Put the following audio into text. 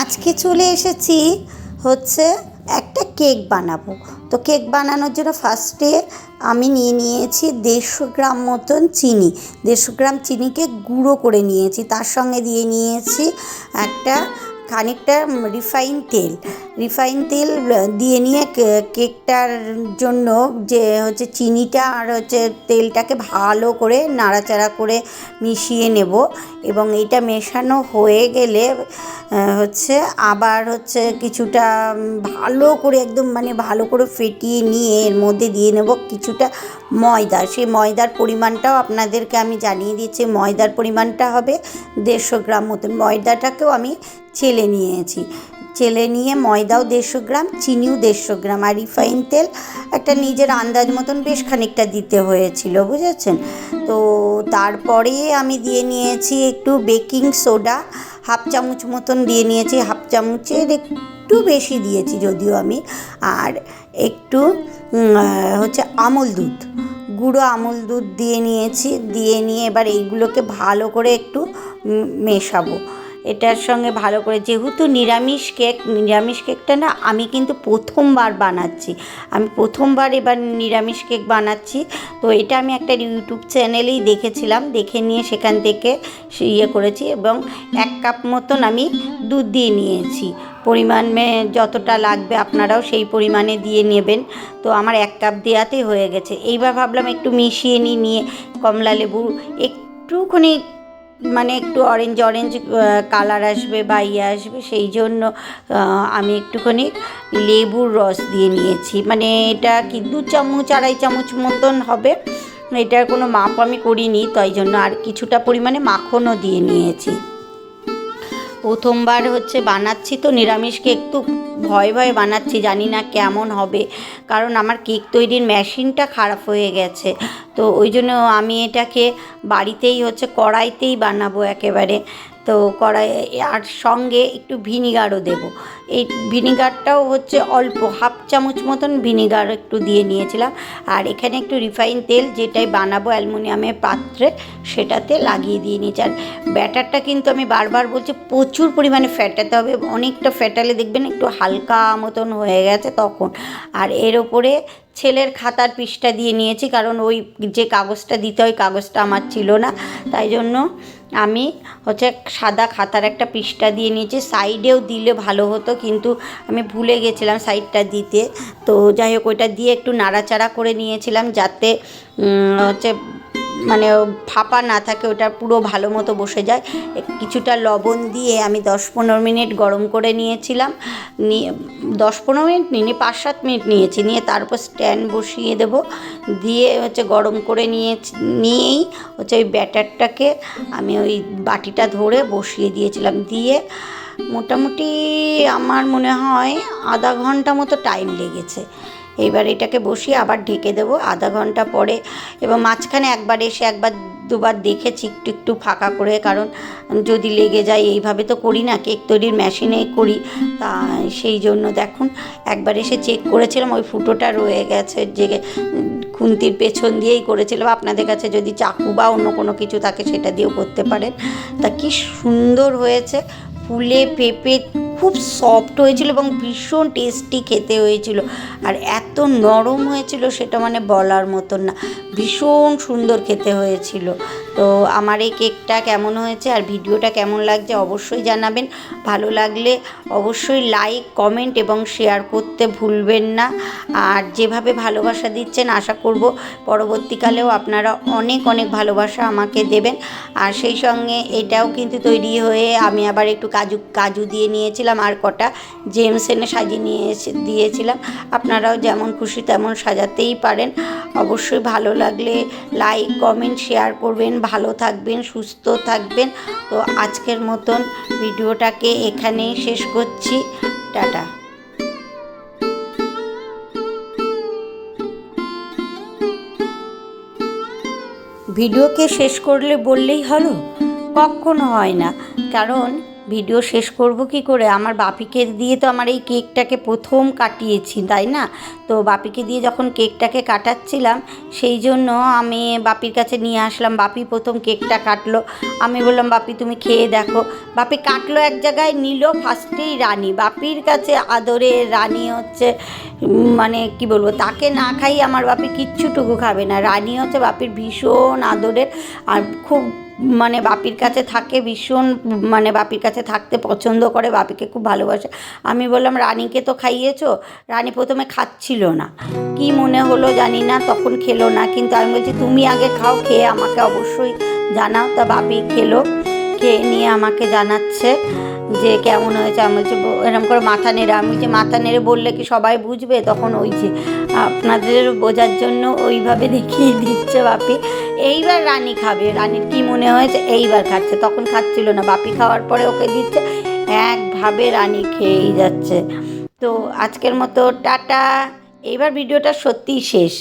আজকে চলে এসেছি হচ্ছে একটা কেক বানাবো। তো কেক বানানোর জন্য ফার্স্টে আমি নিয়ে নিয়েছি দেড়শো গ্রাম মতন চিনি। দেড়শো গ্রাম চিনিকে গুঁড়ো করে নিয়েছি। তার সঙ্গে দিয়ে নিয়েছি একটা খানিকটা রিফাইন তেল। রিফাইন তেল দিয়ে নিয়ে কেকটার জন্য যে হচ্ছে চিনিটা আর হচ্ছে তেলটাকে ভালো করে নাড়াচাড়া করে মিশিয়ে নেব এবং এটা মেশানো হয়ে গেলে হচ্ছে আবার হচ্ছে কিছুটা ভালো করে একদম মানে ভালো করে ফেটিয়ে নিয়ে এর মধ্যে দিয়ে নেব কিছুটা ময়দা। সেই ময়দার পরিমাণটাও আপনাদেরকে আমি জানিয়ে দিচ্ছি ময়দার পরিমাণটা হবে দেড়শো গ্রাম মতন। ময়দাটাকেও আমি ছেলে নিয়েছি। চেলে নিয়ে ময়দাও দেড়শো গ্রাম, চিনিও দেড়শো গ্রাম আর রিফাইন তেল একটা নিজের আন্দাজ মতন বেশ খানিকটা দিতে হয়েছিল, বুঝেছেন? তো তারপরে আমি দিয়ে নিয়েছি একটু বেকিং সোডা, হাফ চামচ মতন দিয়ে নিয়েছি, হাফ চামচের একটু বেশি দিয়েছি যদিও আমি, আর একটু হচ্ছে আমল দুধ, গুঁড়ো আমল দুধ দিয়ে নিয়েছি, দিয়ে নিয়ে এবার এইগুলোকে ভালো করে একটু মেশাবো। এটার সঙ্গে ভালো করে, যেহেতু নিরামিষ কেক, নিরামিষ কেকটা না আমি কিন্তু প্রথমবার বানাচ্ছি। আমি প্রথমবার এবার নিরামিষ কেক বানাচ্ছি। তো এটা আমি একটা ইউটিউব চ্যানেলেই দেখেছিলাম, দেখে নিয়ে সেখান থেকে ইয়ে করেছি এবং এক কাপ মতন আমি দুধ দিয়ে নিয়েছি। পরিমাণ যতটা লাগবে আপনারাও সেই পরিমাণে দিয়ে নেবেন। তো আমার এক কাপ দেওয়াতেই হয়ে গেছে। এইবার ভাবলাম একটু মিশিয়ে নিয়ে কমলা লেবু, একটুখানি মানে একটু অরেঞ্জ অরেঞ্জ কালার আসবে বা ইয়ে আসবে, সেই জন্য আমি একটুখানি লেবুর রস দিয়ে নিয়েছি। মানে এটা কি, দু চামচ, আড়াই চামচ মতন হবে। এটার কোনো মাপ আমি করিনি, তাই জন্য আর কিছুটা পরিমাণে মাখনও দিয়ে নিয়েছি। প্রথমবার হচ্ছে বানাচ্ছি তো নিরামিষ কেক তো ভয় ভয় বানাচ্ছি, জানি না কেমন হবে। কারণ আমার কেক তৈরির মেশিনটা খারাপ হয়ে গেছে। তো ওই জন্য আমি এটাকে বাড়িতেই হচ্ছে কড়াইতেই বানাবো একেবারে। তো কড়াই, আর সঙ্গে একটু ভিনিগারও দেবো। এই ভিনিগারটাও হচ্ছে অল্প, হাফ চামচ মতন ভিনিগার একটু দিয়ে নিয়েছিলাম। আর এখানে একটু রিফাইন তেল, যেটাই বানাবো অ্যালুমিনিয়ামের পাত্রে, সেটাতে লাগিয়ে দিয়ে নিয়েছি। আর ব্যাটারটা কিন্তু আমি বারবার বলছি, প্রচুর পরিমাণে ফ্যাটাতে হবে, অনেকটা ফ্যাটালে দেখবেন একটু হালকা মতন হয়ে গেছে তখন। আর এর ওপরে ছেলের খাতার পিসটা দিয়ে নিয়েছি, কারণ ওই যে কাগজটা দিতে হয় কাগজটা আমার ছিল না। তাই জন্য আমি হচ্ছে সাদা খাতার একটা পৃষ্ঠা দিয়ে নিয়েছি। সাইডেও দিলে ভালো হতো, কিন্তু আমি ভুলে গেছিলাম সাইডটা দিতে। তো যাই হোক, ওইটা দিয়ে একটু নাড়াচাড়া করে নিয়েছিলাম যাতে হচ্ছে মানে ফাঁপা না থাকে, ওটা পুরো ভালো মতো বসে যায়। কিছুটা লবণ দিয়ে আমি দশ পনেরো মিনিট গরম করে নিয়েছিলাম। নিয়ে, দশ পনেরো মিনিট নিয়ে পাঁচ সাত মিনিট নিয়েছি। নিয়ে তারপর স্ট্যান্ড বসিয়ে দেবো। দিয়ে হচ্ছে গরম করে নিয়ে, নিয়েই হচ্ছে ওই ব্যাটারটাকে আমি ওই বাটিটা ধরে বসিয়ে দিয়েছিলাম। দিয়ে মোটামুটি আমার মনে হয় আধা ঘণ্টা মতো টাইম লেগেছে। এইবার এটাকে বসিয়ে আবার ঢেকে দেবো আধা ঘণ্টা পরে এবং মাঝখানে একবার এসে একবার দুবার দেখেছি একটু একটু ফাঁকা করে, কারণ যদি লেগে যায়, এইভাবে তো করি না, কেক তৈরির মেশিনে করি, তা সেই জন্য দেখুন, একবার এসে চেক করেছিলাম, ওই ফুটোটা রয়ে গেছে যে খুন্তির পেছন দিয়েই করেছিলাম, আপনাদের কাছে যদি চাকু বা অন্য কোনো কিছু থাকে সেটা দিয়েও করতে পারেন। তা কি সুন্দর হয়েছে, ফুলে পেঁপে খুব সফট হয়েছিল এবং ভীষণ টেস্টি খেতে হয়েছিল। আর এত নরম হয়েছিল সেটা মানে বলার মতন না। ভীষণ সুন্দর খেতে হয়েছিল। তো আমার এই কেকটা কেমন হয়েছে আর ভিডিওটা কেমন লাগছে অবশ্যই জানাবেন। ভালো লাগলে অবশ্যই লাইক কমেন্ট এবং শেয়ার করতে ভুলবেন না। আর যেভাবে ভালোবাসা দিচ্ছেন আশা করব পরবর্তীকালেও আপনারা অনেক অনেক ভালোবাসা আমাকে দেবেন। আর সেই সঙ্গে এটাও কিন্তু তৈরি হয়ে আমি আবার একটু কাজু কাজু দিয়ে নিয়েছিলাম। আর কটা। জেমস এনে সাজিয়ে নিয়ে দিয়েছিলাম। আপনারাও যেমন খুশি তেমন সাজাতেই পারেন। অবশ্যই ভালো লাগলে লাইক কমেন্ট শেয়ার করবেন। ভালো থাকবেন, সুস্থ থাকবেন। তো আজকের মতন ভিডিওটাকে এখানেই শেষ করছি। টাটা। ভিডিওকে শেষ করলে বললেই হলো, কখনো হয় না। কারণ ভিডিও শেষ করব কি করে? আমার বাপিকে দিয়ে তো আমার এই কেকটাকে প্রথম কাটিয়েছি, তাই না? তো বাপিকে দিয়ে যখন কেকটাকে কাটাচ্ছিলাম, সেই জন্য আমি বাপির কাছে নিয়ে আসলাম। বাপি প্রথম কেকটা কাটলো। আমি বললাম, বাপি, তুমি খেয়ে দেখো। বাপি কাটলো এক জায়গায়, নিল ফার্স্টেই রানী। বাপির কাছে আদরে রানী হচ্ছে মানে কি বলব, তাকে না খাই আমার বাপি কিচ্ছুটুকু খাবে না। রানী হচ্ছে বাপির ভীষণ আদরের আর খুব মানে বাপির কাছে থাকে ভীষণ মানে বাপির কাছে থাকতে পছন্দ করে, বাপিকে খুব ভালোবাসে। আমি বললাম, রানীকে তো খাইয়েছো? রানী প্রথমে খাচ্ছিল না। কি মনে হলো জানি না, তখন খেলো না। কিন্তু আমি বলছি, তুমি আগে খাও, খেয়ে আমাকে অবশ্যই জানাও। তা বাপি খেলো, খেয়ে নিয়ে আমাকে জানাচ্ছে যে কেমন হয়েছে। আমি বলছি এরকম করে মাথা নেড়ে, আমি বলছি, মাথা নেড়ে বললে কি সবাই বুঝবে? তখন ওই যে আপনাদের বোঝার জন্য ওইভাবে দেখিয়ে দিচ্ছে বাপি। এইবার রানী খাবে। রানীর কি মনে হয়েছে এইবার খাচ্ছে? তখন খাচ্ছিল না। বাপি খাওয়ার পরে ওকে দিচ্ছে। একভাবে রানী খেয়েই যাচ্ছে। তো আজকের মতো টাটা। এইবার ভিডিওটা সত্যিই শেষ।